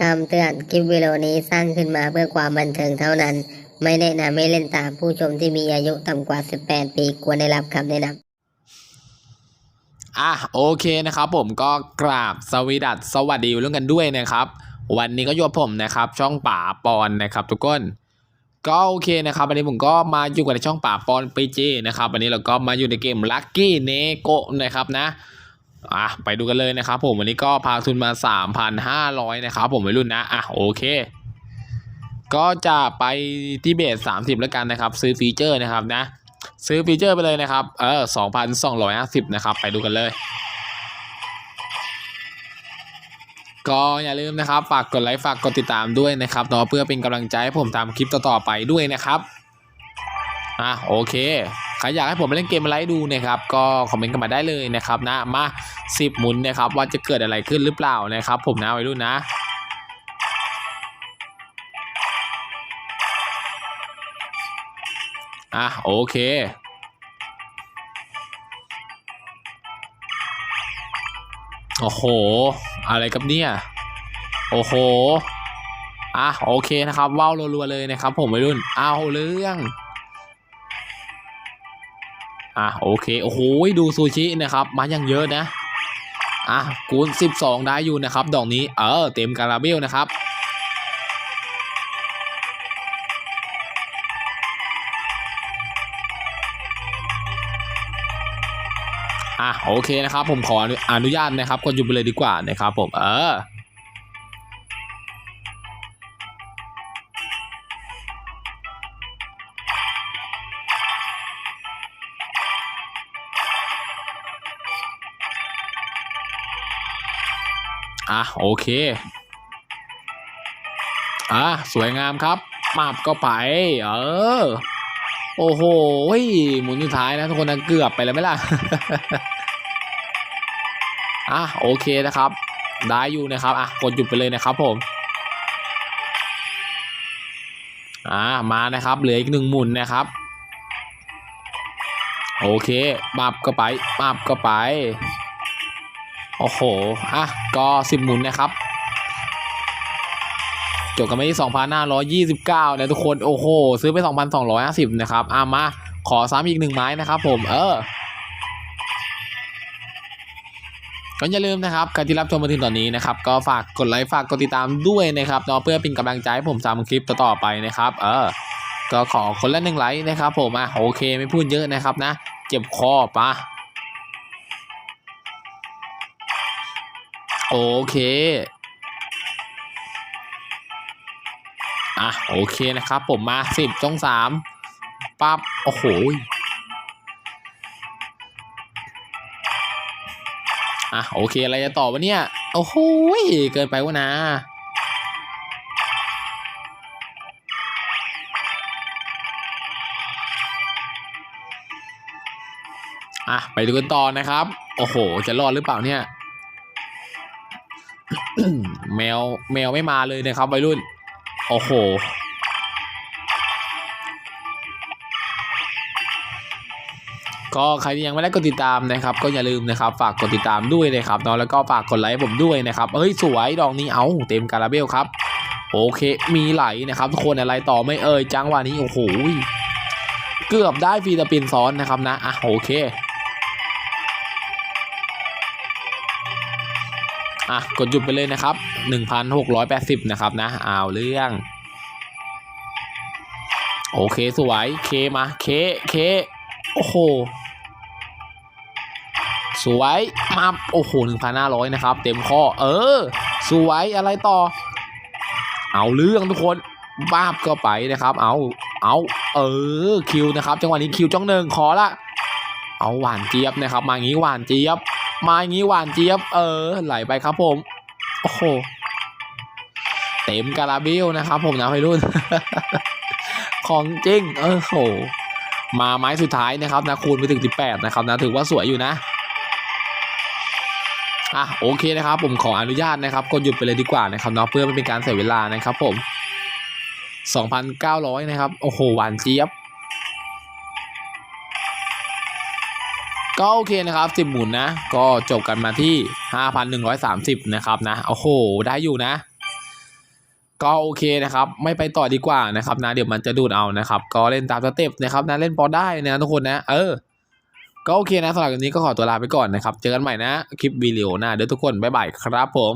คำเตือนคลิปวิดีโอนี้สร้างขึ้นมาเพื่อความบันเทิงเท่านั้น ไม่แนะนำให้เล่นตามผู้ชมที่มีอายุต่ำกว่า 18 ปีควรได้รับคำแนะนำอะโอเคนะครับผมก็กราบสวีดัสสวัสดีเรื่องกันด้วยนะครับ วันนี้ก็อยู่กับผมนะครับ ช่องป่าปอนนะครับ ทุกคนก็โอเคนะครับวันนี้ผมก็มาอยู่กันในช่องป่าปอนปีจีนะครับวันนี้เราก็มาอยู่ในเกมลัคกี้เนโกนะครับนะ อะไปดูกันเลยนะครับผมวันนี้ก็พาทุนมา 3,500 นะครับผมวัยรุ่นนะอะโอเค ก็จะไปที่เบส30 แล้วกันนะครับ ซื้อฟีเจอร์นะครับนะ ซื้อฟีเจอร์ไปเลยนะครับ เออ 2,250 นะครับ ไปดูกันเลย ก็อย่าลืมนะครับ ฝากกดไลค์ฝากกดติดตามด้วยนะครับเนาะเพื่อเป็นกำลังใจให้ผมทำคลิปต่อๆไปด้วยนะครับ อะโอเคใครอยากให้ผมเล่นเกมอะไรดูนะครับก็คอมเมนต์กันมาได้เลยนะครับนะมา10หมุนนะครับว่าจะเกิดอะไรขึ้นหรือเปล่านะครับผมนะวัยรุ่นนะอะโอเคโอ้โห อะไรกับเนี่ยโอ้โหอะโอเคนะครับว้าวรัวๆเลยนะครับผมวัยรุ่นเอาเรื่อง อะโอเคโอ้โหดูซูชินะครับ มาอย่างเยอะนะอะคูณ12 ได้อยู่นะครับ ดอกนี้เออเต็มการาเบลนะครับอะโอเคนะครับ ผมขออนุอนุญาตนะครับกดหยุดไปเลยดีกว่านะครับ ผมเออ อะโอเค อะสวยงามครับมาบก็ไป เออ โอ้โหหมุนสุดท้ายนะทุกคนนะเกือบไปแล้วไหมล่ะ อะโอเคนะครับ ได้อยู่นะครับ อะกดหยุดไปเลยนะครับผมอ่ามานะครับเหลืออีกหนึ่งหมุนนะครับ โอเคมาบก็ไปมาบก็ไป โอ้โห อะ ก็สิบหมุนนะครับจบกันไปที่2,529นะทุกคน โอ้โห ซื้อไป 2,250 นะครับ อะมา ขอซ้ำอีกหนึ่งไม้นะครับผม เออ ก็อย่าลืมนะครับการที่รับชมมาถึงตอนนี้นะครับ ก็ฝากกดไลค์ ฝากกดติดตามด้วยนะครับเนาะเพื่อเป็นกำลังใจให้ผมทำคลิปต่อๆไปนะครับ เออ ก็ขอคนละหนึ่งไลค์นะครับผม อะ โอเค ไม่พูดเยอะนะครับนะ เจ็บคอปะ โอเคอะโอเคนะครับ ผมมาสิบช่องสามปั๊บโอ้โหอะโอเคอะไรจะต่อวะเนี่ยโอ้โหเกินไปวะนะอะไปดูกันต่อนะครับ โอ้โห จะรอดหรือเปล่าเนี่ย แมวแมวไม่มาเลยนะครับวัยรุ่น โอ้โห ก็ใครที่ยังไม่ได้กดติดตามนะครับ ก็อย่าลืมนะครับ ฝากกดติดตามด้วยนะครับเนาะแล้วก็ฝากกดไลค์ผมด้วยนะครับเฮ้ยสวยดอกนี้เอาเต็มการาเบลครับ โอเค มีไหลนะครับทุกคนอะไรต่อไม่เอ่ยจังหวะนี้โอ้โหเกือบได้ฟีตาปินซ้อนนะครับนะอะโอเค อะกดหยุดไปเลยนะครับ 1,680 นะครับนะอ้าวเรื่อง โอเคสวยเคมาเคเคโอ้โหสวยมาโอ้โห1,500นะครับ เต็มข้อ เออ สวยอะไรต่อ เอาเรื่องทุกคนบ้าบก็ไปนะครับ เอาเอาเออคิวนะครับ จังหวะนี้คิวจ้องหนึ่งขอละ เอาหวานเจี๊ยบนะครับ มางี้หวานเจี๊ยบ มาอย่างนี้หวานเจี๊ยบ เออ ไหลไปครับผม โอ้โห เต็มการาเบลนะครับผมนะวัยรุ่น ของจริง เออโห มาไม้สุดท้ายนะครับนะคูณไปถึง 18 นะครับนะถือว่าสวยอยู่นะอะโอเคนะครับผมขออนุญาตนะครับกดหยุดไปเลยดีกว่านะครับเนาะเพื่อไม่เป็นการเสียเวลานะครับผม 2,900 นะครับ โอ้โหหวานเจี๊ยบ ก็โอเคนะครับ10หมุนนะ ก็จบกันมาที่5,130นะครับนะโอ้โห ได้อยู่นะ ก็โอเคนะครับ ไม่ไปต่อดีกว่านะครับนะ เดี๋ยวมันจะดูดเอานะครับ ก็เล่นตามสเต็ปนะครับนะเล่นพอได้นะทุกคนนะ เออ ก็โอเคนะสำหรับวันนี้ก็ขอตัวลาไปก่อนนะครับ เจอกันใหม่นะ คลิปวิดีโอหน้าเดี๋ยวทุกคนบ๊ายบายครับผม